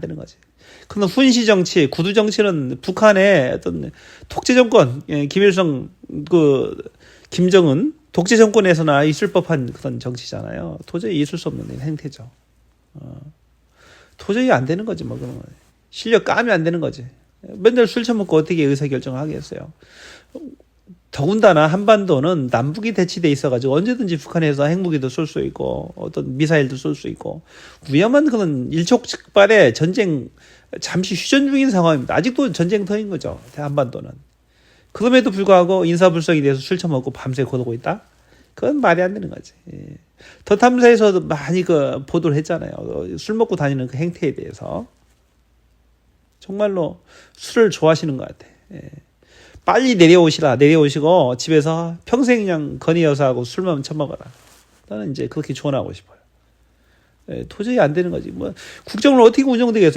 되는 거지. 그는 훈시 정치, 구두 정치는 북한의 어떤 독재 정권, 예, 김일성 그 김정은 독재 정권에서나 있을 법한 그런 정치잖아요. 도저히 있을 수 없는 행태죠. 어. 도저히 안 되는 거지 뭐 그런 거. 실력 까면 안 되는 거지. 맨날 술 처먹고 어떻게 의사 결정을 하겠어요. 더군다나 한반도는 남북이 대치돼 있어가지고 언제든지 북한에서 핵무기도 쏠 수 있고 어떤 미사일도 쏠 수 있고 위험한 그런 일촉즉발의 전쟁 잠시 휴전 중인 상황입니다. 아직도 전쟁터인 거죠. 한반도는. 그럼에도 불구하고 인사불성에 대해서 술 처먹고 밤새 거두고 있다? 그건 말이 안 되는 거지. 예. 더 탐사에서도 많이 그 보도를 했잖아요. 어, 술 먹고 다니는 그 행태에 대해서. 정말로 술을 좋아하시는 것 같아. 예. 빨리 내려오시라. 내려오시고 집에서 평생 그냥 건희 여사하고 술만 처먹어라. 나는 이제 그렇게 조언하고 싶어요. 예, 도저히 안 되는 거지. 뭐 국정을 어떻게 운영되겠어요?